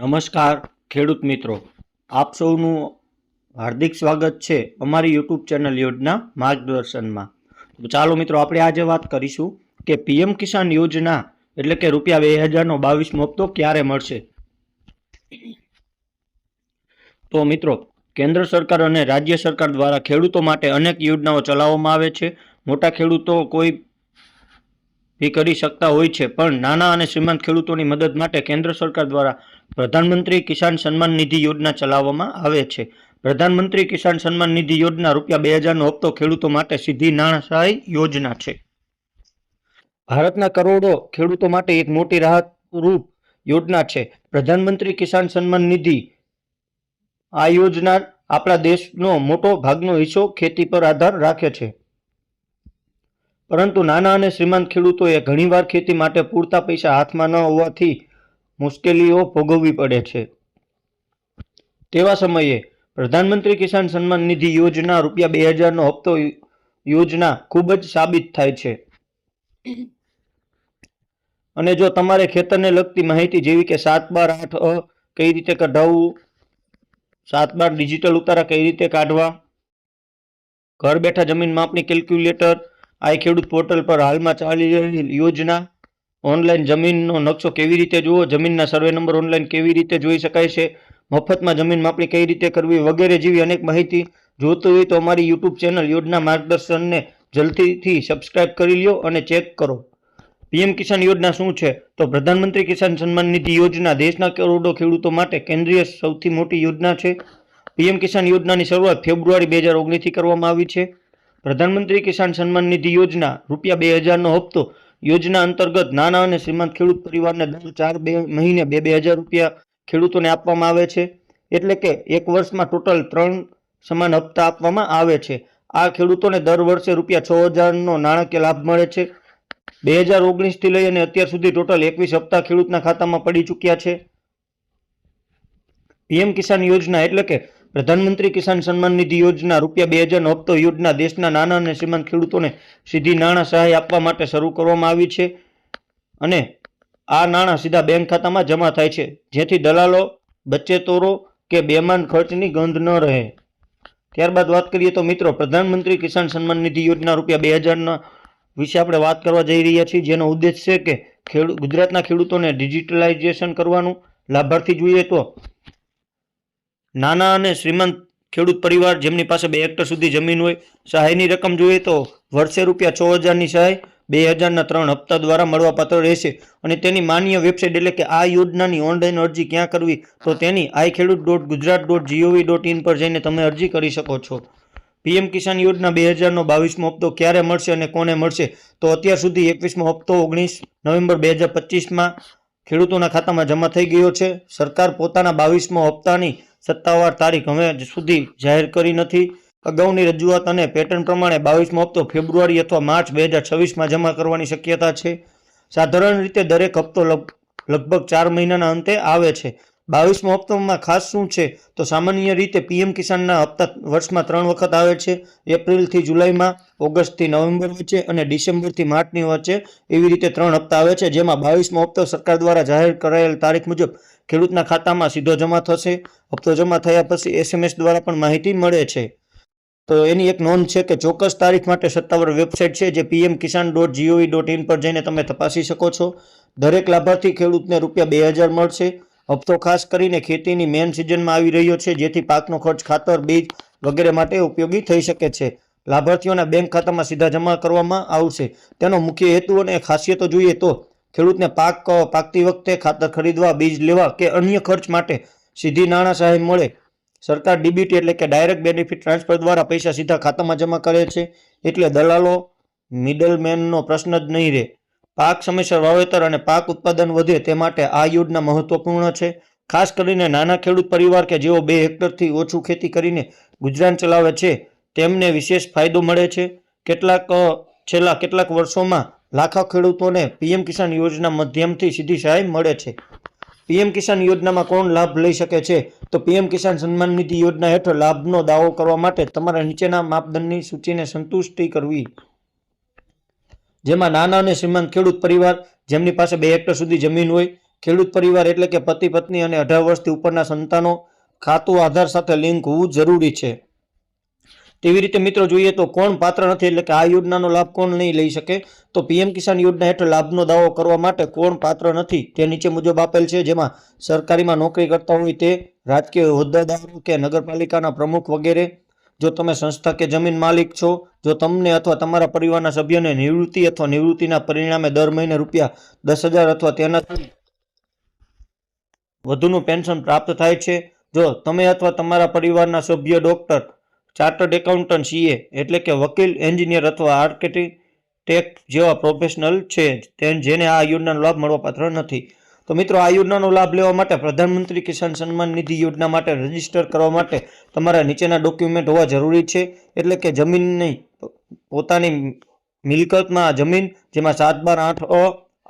નમસ્કાર, ખેડૂત મિત્રો. આપ સૌનું હાર્દિક સ્વાગત છે અમારી યુટ્યુબ ચેનલ યોજના માર્ગદર્શનમાં. ચાલો મિત્રો, આપણે આજે વાત કરીશું કે પીએમ કિસાન યોજના એટલે કે રૂપિયા બે હજારનો બાવીસમો હપ્તો ક્યારે મળશે? તો મિત્રો, કેન્દ્ર સરકાર અને રાજ્ય સરકાર દ્વારા ખેડૂતો માટે અનેક યોજનાઓ ચલાવવામાં આવે છે. મોટા ખેડૂતો કોઈ બી કરી શકતા હોય છે, પણ નાના અને શ્રીમંત ખેડૂતોની મદદ માટે કેન્દ્ર સરકાર દ્વારા પ્રધાનમંત્રી કિસાન સન્માન નિધિ યોજના ચલાવવામાં આવે છે. પ્રધાનમંત્રી કિસાન સન્માન નિધિ યોજના રૂપિયા બે હજારનો હપ્તો ખેડૂતો માટે સીધી નાણાં સહાય યોજના છે. ભારતના કરોડો ખેડૂતો માટે એક મોટી રાહત રૂપ યોજના છે. પ્રધાનમંત્રી કિસાન સન્માન નિધિ આ યોજના આપણા દેશનો મોટો ભાગનો હિસ્સો ખેતી પર આધાર રાખે છે. પરંતુ નાના અને શ્રીમંત ખેડૂતોએ ઘણીવાર ખેતી માટે પૂરતા પૈસા હાથમાં ન હોવાથી મુશ્કેલીઓ ભોગવવી પડે છે. તેવા સમયે પ્રધાનમંત્રી કિસાન સન્માન નિધિ યોજના રૂપિયા બે હજારનો હપ્તો યોજના ખૂબ જ સાબિત થાય છે. અને જો તમારે ખેતરને લગતી માહિતી જેવી કે સાત બાર આઠ અ કઈ રીતે કઢાવવું, સાત બાર ડિજિટલ ઉતારા કઈ રીતે કાઢવા, ઘર બેઠા જમીન માપણી કેલ્ક્યુલેટર, આઈ ખેડૂત પોર્ટલ પર હાલમાં ચાલી રહેલી યોજના ઓનલાઈન જમીનનો નકશો કેવી રીતે જુઓ, જમીનના સર્વે નંબર ઓનલાઈન કેવી રીતે જોઈ શકાય છે, મફતમાં જમીન માપણી કઈ રીતે કરવી વગેરે જેવી અનેક માહિતી જોતું હોય તો અમારી યુટ્યુબ ચેનલ યોજના માર્ગદર્શનને જલ્દીથી સબસ્ક્રાઇબ કરી લ્યો અને ચેક કરો. પીએમ કિસાન યોજના શું છે? તો પ્રધાનમંત્રી કિસાન સન્માન નિધિ યોજના દેશના કરોડો ખેડૂતો માટે કેન્દ્રીય સૌથી મોટી યોજના છે. પીએમ કિસાન યોજનાની શરૂઆત ફેબ્રુઆરી બે હજાર ઓગણીસથી કરવામાં આવી છે. પ્રધાનમંત્રી કિસાન સન્માન નિધિ યોજના રૂપિયા બે હજારનો હપ્તો યોજના અંતર્ગત નાના અને શ્રીમંત ખેડૂત પરિવારને દર ચાર બે મહિને બે બે હજાર રૂપિયા ખેડૂતોને આપવામાં આવે છે. એટલે કે એક વર્ષમાં ટોટલ ત્રણ સમાન હપ્તા આપવામાં આવે છે. આ ખેડૂતોને દર વર્ષે રૂપિયા છ હજારનો નાણાકીય લાભ મળે છે. બે હજાર ઓગણીસથી લઈ અને અત્યાર સુધી ટોટલ એકવીસ હપ્તા ખેડૂતના ખાતામાં પડી ચૂક્યા છે. પીએમ કિસાન યોજના એટલે કે પ્રધાનમંત્રી કિસાન સન્માન નિધિ યોજના રૂપિયા બે હજારનો હપ્તો યોજના દેશના નાના અને શ્રીમંત ખેડૂતોને સીધી નાણાં સહાય આપવા માટે શરૂ કરવામાં આવી છે અને આ નાણાં સીધા બેંક ખાતામાં જમા થાય છે. જેથી દલાલો, બચેતોરો કે બેમાન ખર્ચની ગંધ ન રહે. ત્યારબાદ વાત કરીએ તો મિત્રો, પ્રધાનમંત્રી કિસાન સન્માન નિધિ યોજના રૂપિયા બે હજારના વિશે આપણે વાત કરવા જઈ રહ્યા છીએ. જેનો ઉદ્દેશ છે કે ખેડૂત ગુજરાતના ખેડૂતોને ડિજિટલાઇઝેશન કરવાનું. લાભાર્થી જોઈએ તો નાના અને શ્રીમંત ખેડૂત પરિવાર જેમની પાસે બે હેક્ટર સુધી જમીન હોય, સહાયની રકમ જોઈએ તો વર્ષે રૂપિયા છ હજારની સહાય, બે હજારના ત્રણ હપ્તા દ્વારા મળવાપાત્ર રહેશે. અને તેની માન્ય વેબસાઇટ એટલે કે આ યોજનાની ઓનલાઈન અરજી ક્યાં કરવી, તો તેની I Khedut dot Gujarat dot GOV dot in પર જઈને તમે અરજી કરી શકો છો. પીએમ કિસાન યોજના બે હજારનો બાવીસમો હપ્તો ક્યારે મળશે અને કોને મળશે, તો અત્યાર સુધી એકવીસમો હપ્તો ઓગણીસ નવેમ્બર બે હજાર પચીસમાં ખેડૂતોના ખાતામાં જમા થઈ ગયો છે. સરકાર પોતાના બાવીસમો હપ્તાની સત્તાવાર તારીખ હવે સુધી જાહેર કરી નથી. અગાઉની રજૂઆત અને પેટર્ન પ્રમાણે બાવીસમો હપ્તો ફેબ્રુઆરી અથવા માર્ચ બે હજાર છવ્વીસમાં જમા કરવાની શક્યતા છે. સાધારણ રીતે દરેક હપ્તો લગ- લગભગ ચાર મહિનાના અંતે આવે છે. બાવીસમો હપ્તામાં ખાસ શું છે? તો સામાન્ય રીતે પીએમ કિસાનના હપ્તા વર્ષમાં ત્રણ વખત આવે છે. એપ્રિલથી જુલાઈમાં, ઓગસ્ટથી નવેમ્બર વચ્ચે અને ડિસેમ્બરથી માર્ચની વચ્ચે એવી રીતે ત્રણ હપ્તા આવે છે. જેમાં બાવીસમો હપ્તો સરકાર દ્વારા જાહેર કરાયેલ તારીખ મુજબ ખેડૂતના ખાતામાં સીધો જમા થશે. હપ્તો જમા થયા પછી એસએમએસ દ્વારા પણ માહિતી મળે છે. તો એની એક નોંધ છે કે ચોક્કસ તારીખ માટે સત્તાવાર વેબસાઇટ છે જે PM Kisan dot GOV dot in પર જઈને તમે તપાસી શકો છો. દરેક લાભાર્થી ખેડૂતને રૂપિયા બે હજાર મળશે. હપ્તો ખાસ કરીને ખેતીની મેન સિઝનમાં આવી રહ્યો છે, જેથી પાકનો ખર્ચ ખાતર, બીજ વગેરે માટે ઉપયોગી થઈ શકે છે. લાભાર્થીઓના બેંક ખાતામાં સીધા જમા કરવામાં આવશે. તેનો મુખ્ય હેતુ અને ખાસિયતો જોઈએ તો ખેડૂતને પાક પાકતી વખતે ખાતર ખરીદવા, બીજ લેવા કે અન્ય ખર્ચ માટે સીધી નાણાં સહાય મળે. સરકાર ડીબીટી એટલે કે ડાયરેક્ટ બેનિફિટ ટ્રાન્સફર દ્વારા પૈસા સીધા ખાતામાં જમા કરે છે. એટલે દલાલો, મિડલમેનનો પ્રશ્ન જ નહીં રહે. પાક સમયસર વાવેતર અને પાક ઉત્પાદન વધે તે માટે આ યોજના મહત્વપૂર્ણ છે. ખાસ કરીને નાના ખેડૂત પરિવાર કે જેઓ બે હેક્ટરથી ઓછું ખેતી કરીને ગુજરાન ચલાવે છે, તેમને વિશેષ ફાયદો મળે છે. કેટલાક છેલ્લા કેટલાક વર્ષોમાં લાખો ખેડૂતોને પીએમ કિસાન યોજના માધ્યમથી સીધી સહાય મળે છે. પીએમ કિસાન યોજનામાં કોણ લાભ લઈ શકે છે? તો પીએમ કિસાન સન્માન નિધિ યોજના હેઠળ લાભનો દાવો કરવા માટે તમારા નીચેના માપદંડની સૂચિને સંતુષ્ટિ કરવી. જેમાં નાના અને શ્રીમંત ખેડૂત પરિવાર, જેમની પાસે બે હેક્ટર સુધી જમીન હોય, ખેડૂત પરિવાર એટલે કે પતિ પત્ની અને અઢાર વર્ષથી ઉપરના સંતાનો, ખાતું, આધાર સાથે લિંક હોવું જરૂરી છે. તેવી રીતે મિત્રો જોઈએ તો કોણ પાત્ર નથી, એટલે કે આ યોજનાનો લાભ કોણ નહીં લઈ શકે? તો પીએમ કિસાન યોજના હેઠળ લાભનો દાવો કરવા માટે કોણ પાત્ર નથી? તે નીચે મુજબ આપેલ છે, જેમાં સરકારીમાં નોકરી કરતા હોય તે રાજકીય હોદ્દેદારો કે નગરપાલિકાના પ્રમુખ વગેરે. જો તમે સંસ્થા કે જમીન માલિક છો, જો તમને અથવા તમારા પરિવારના સભ્યને નિવૃત્તિ અથવા નિવૃત્તિના પરિણામે દર મહિને રૂપિયા દસ હજાર અથવા તેનાથી વધુનું પેન્શન પ્રાપ્ત થાય છે. જો તમે અથવા તમારા પરિવારના સભ્ય ડોક્ટર ચાર્ટર્ડ એકાઉન્ટન્ટ સીએ એટલે કે વકીલ, એન્જિનિયર અથવા આર્કિટેક્ટ જેવા પ્રોફેશનલ છે જેને આ યોજનાનો લાભ મળવાપાત્ર નથી. તો મિત્રો, આ યોજનાનો લાભ લેવા માટે પ્રધાનમંત્રી કિસાન સન્માન નિધિ યોજના માટે રજિસ્ટર કરવા માટે તમારા નીચેના ડોક્યુમેન્ટ હોવા જરૂરી છે. એટલે કે જમીનની પોતાની મિલકતમાં જમીન, જેમાં સાત બાર આઠ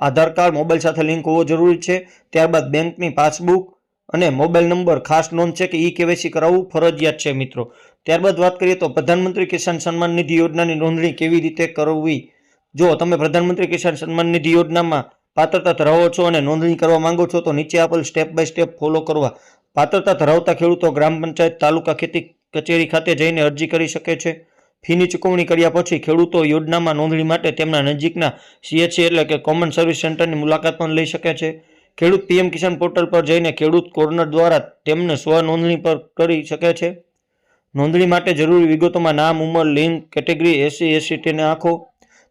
આધાર કાર્ડ, મોબાઈલ સાથે લિંક હોવો જરૂરી છે. ત્યારબાદ બેંકની પાસબુક અને મોબાઈલ નંબર, ખાસ નોંધ છે કે ઈ કેવાયસી કરાવવું ફરજિયાત છે મિત્રો. ત્યારબાદ વાત કરીએ તો પ્રધાનમંત્રી કિસાન સન્માન નિધિ યોજનાની નોંધણી કેવી રીતે કરવી? જો તમે પ્રધાનમંત્રી કિસાન સન્માન નિધિ યોજનામાં પાત્રતા ધરાવો છો અને નોંધણી કરવા માંગો છો, તો નીચે આપેલ સ્ટેપ બાય સ્ટેપ ફોલો કરવા. પાત્રતા ધરાવતા ખેડૂતો ગ્રામ પંચાયત, તાલુકા ખેતી કચેરી ખાતે જઈને અરજી કરી શકે છે. ફીની ચૂકવણી કર્યા પછી ખેડૂતો યોજનામાં નોંધણી માટે તેમના નજીકના સીએચસી એટલે કે કોમન સર્વિસ સેન્ટરની મુલાકાત પણ લઈ શકે છે. ખેડૂત પીએમ કિસાન પોર્ટલ પર જઈને ખેડૂત કોર્નર દ્વારા તેમને સ્વ નોંધણી પર કરી શકે છે. નોંધણી માટે જરૂરી વિગતોમાં નામ, ઉંમર, લિંગ, કેટેગરી, એસી એસીટીને આંખો.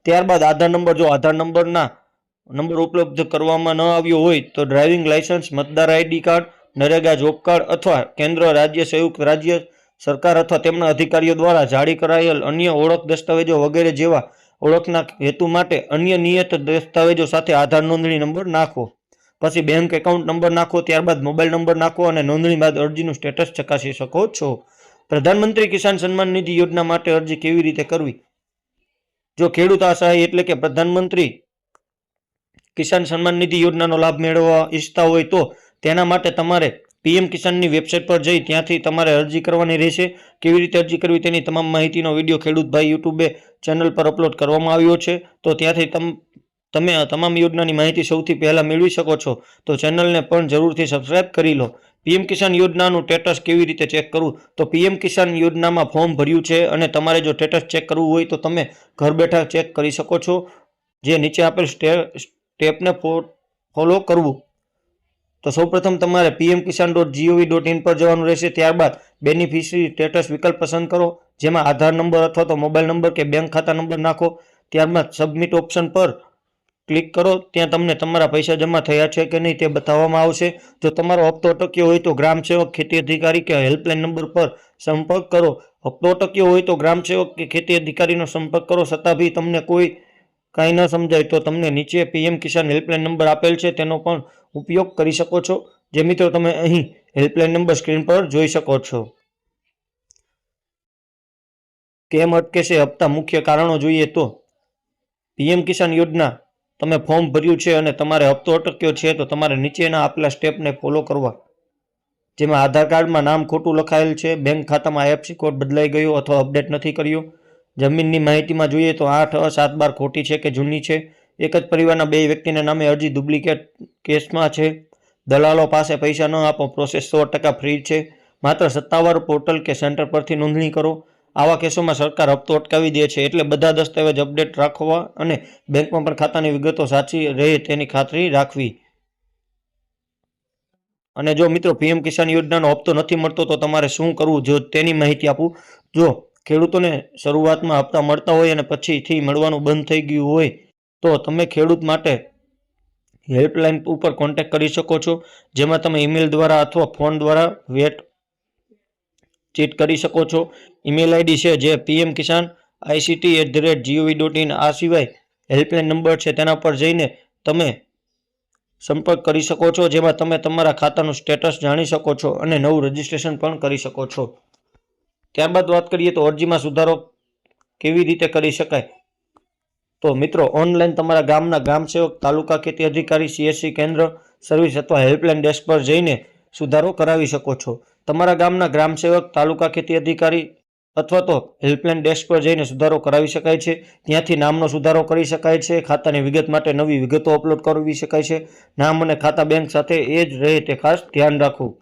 ત્યારબાદ આધાર નંબર, જો આધાર નંબરના નંબર ઉપલબ્ધ કરવામાં ન આવ્યો હોય તો ડ્રાઇવિંગ લાયસન્સ મતદાર ID card, NREGA job card અથવા કેન્દ્ર, રાજ્ય સંયુક્ત રાજ્ય સરકાર અથવા તેમના અધિકારીઓ દ્વારા જારી કરાયેલ અન્ય ઓળખ દસ્તાવેજો વગેરે જેવા ઓળખના હેતુ માટે અન્ય નિયત દસ્તાવેજો સાથે આધાર નોંધણી નંબર નાખો. પછી બેંક એકાઉન્ટ નંબર નાખો, ત્યારબાદ મોબાઈલ નંબર નાખો અને નોંધણી બાદ અરજીનું સ્ટેટસ ચકાસી શકો છો. પ્રધાનમંત્રી કિસાન સન્માન નિધિ યોજના માટે અરજી કેવી રીતે કરવી? જો ખેડૂત આ એટલે કે પ્રધાનમંત્રી કિસાન સન્માન નિધિ યોજનાનો લાભ મેળવવા ઈચ્છતા હોય તો તેના માટે તમારે પીએમ કિસાનની વેબસાઇટ પર જઈ ત્યાંથી તમારે અરજી કરવાની રહેશે. કેવી રીતે અરજી કરવી તેની તમામ માહિતીનો વીડિયો ખેડૂતભાઈ યુટ્યુબે ચેનલ પર અપલોડ કરવામાં આવ્યો છે. તો ત્યાંથી તમ તમે આ તમામ યોજનાની માહિતી સૌથી પહેલાં મેળવી શકો છો, તો ચેનલને પણ જરૂરથી સબસ્ક્રાઇબ કરી લો. પીએમ કિસાન યોજનાનું સ્ટેટસ કેવી રીતે ચેક કરવું? તો પીએમ કિસાન યોજનામાં ફોર્મ ભર્યું છે અને તમારે જો સ્ટેટસ ચેક કરવું હોય તો તમે ઘર બેઠા ચેક કરી શકો છો. જે નીચે આપેલ સ્ટે સ્ટેપને ફોલો કરવું. તો સૌપ્રથમ તમારે PM Kisan dot GOV dot in પર જવાનું રહેશે. ત્યારબાદ બેનિફિશરી સ્ટેટસ વિકલ્પ પસંદ કરો, જેમાં આધાર નંબર અથવા તો મોબાઈલ નંબર કે બેંક ખાતા નંબર નાખો. ત્યારબાદ સબમિટ ઓપ્શન પર ક્લિક કરો, ત્યાં તમને તમારા પૈસા જમા થયા છે કે નહીં તે બતાવવામાં આવશે. જો તમારો હપ્તો અટક્યો હોય તો ગ્રામ સેવક ખેતી અધિકારી કે હેલ્પલાઇન નંબર પર સંપર્ક કરો. હપ્તો અટક્યો હોય તો ગ્રામ સેવક કે ખેતી અધિકારીનો સંપર્ક કરો, છતાં બી તમને કોઈ કાંઈ ન સમજાય તો તમને નીચે પીએમ કિસાન હેલ્પલાઇન નંબર આપેલ છે, તેનો પણ ઉપયોગ કરી શકો છો. જે મિત્રો તમે અહીં હેલ્પલાઇન નંબર સ્ક્રીન પર જોઈ શકો છો. કેમ અટકે છે હપ્તા? મુખ્ય કારણો જોઈએ તો. પીએમ કિસાન યોજના તમે ફોર્મ ભર્યું છે અને તમારે હપ્તો અટક્યો છે, તો તમારે નીચેના આપેલા સ્ટેપને ફોલો કરવા. જેમાં આધાર કાર્ડમાં નામ ખોટું લખાયેલ છે, બેંક ખાતામાં આઈએફસી કોડ બદલાઈ ગયો અથવા અપડેટ નથી કર્યો. જમીનની માહિતીમાં જોઈએ તો આઠ સાત બાર ખોટી છે કે જૂની છે. એક જ પરિવારના બે વ્યક્તિના નામે અરજી ડુપ્લિકેટ કેસમાં છે. દલાલો પાસે પૈસા ન આપો પ્રોસેસ સો ટકા ફ્રી છે. માત્ર સત્તાવાર પોર્ટલ કે સેન્ટર પરથી નોંધણી કરો. આવા કેસોમાં સરકાર હપ્તો અટકાવી દે છે એટલે બધા દસ્તાવેજ અપડેટ રાખવા અને બેંકમાં પણ ખાતાની વિગતો સાચી રહે તેની ખાતરી રાખવી. અને જો મિત્રો, પીએમ કિસાન યોજનાનો હપ્તો નથી મળતો તો તમારે શું કરવું? જો તેની માહિતી આપું. જો ખેડૂતોને શરૂઆતમાં હપ્તા મળતા હોય અને પછીથી મળવાનું બંધ થઈ ગયું હોય, તો તમે ખેડૂત માટે હેલ્પલાઇન ઉપર કોન્ટેક્ટ કરી શકો છો, જેમાં તમે ઈમેલ દ્વારા અથવા ફોન દ્વારા વેટ ચીટ કરી શકો છો. ઈમેલ આઈડી છે જે PM Kisan ICT at the rate GOV dot in આ સિવાય હેલ્પલાઇન નંબર છે તેના પર જઈને તમે સંપર્ક કરી શકો છો, જેમાં તમે તમારા ખાતાનું સ્ટેટસ જાણી શકો છો અને નવું રજિસ્ટ્રેશન પણ કરી શકો છો. ત્યારબાદ વાત કરીએ તો અરજીમાં સુધારો કેવી રીતે કરી શકાય? તો મિત્રો ઓનલાઈન તમારા ગામના ગ્રામ સેવક તાલુકા ખેતી અધિકારી સીએસસી કેન્દ્ર સર્વિસ અથવા હેલ્પલાઇન ડેસ્ક પર જઈને સુધારો કરાવી શકો છો. તમારા ગામના ગ્રામસેવક, તાલુકા ખેતી અધિકારી અથવા તો હેલ્પલાઇન ડેસ્ક પર જઈને સુધારો કરાવી શકાય છે. ત્યાંથી નામનો સુધારો કરી શકાય છે. ખાતાની વિગત માટે નવી વિગતો અપલોડ કરવી શકાય છે. નામ અને ખાતા બેંક સાથે એ જ રહે તે ખાસ ધ્યાન રાખવું.